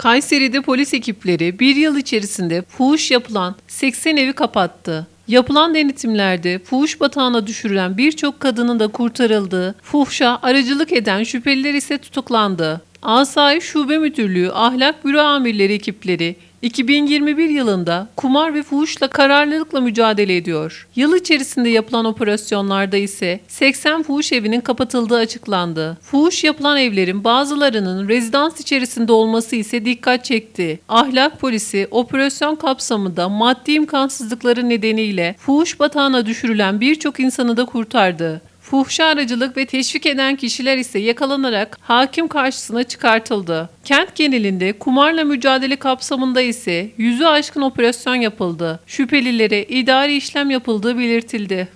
Kayseri'de polis ekipleri bir yıl içerisinde fuhuş yapılan 80 evi kapattı. Yapılan denetimlerde fuhuş batağına düşürülen birçok kadının da kurtarıldığı, fuhşa aracılık eden şüpheliler ise tutuklandı. Asayiş Şube Müdürlüğü Ahlak Büro Amirleri ekipleri 2021 yılında kumar ve fuhuşla kararlılıkla mücadele ediyor. Yıl içerisinde yapılan operasyonlarda ise 80 fuhuş evinin kapatıldığı açıklandı. Fuhuş yapılan evlerin bazılarının rezidans içerisinde olması ise dikkat çekti. Ahlak polisi operasyon kapsamında maddi imkansızlıkları nedeniyle fuhuş batağına düşürülen birçok insanı da kurtardı. Fuhşa aracılık ve teşvik eden kişiler ise yakalanarak hakim karşısına çıkartıldı. Kent genelinde kumarla mücadele kapsamında ise yüzü aşkın operasyon yapıldı. Şüphelilere idari işlem yapıldığı belirtildi.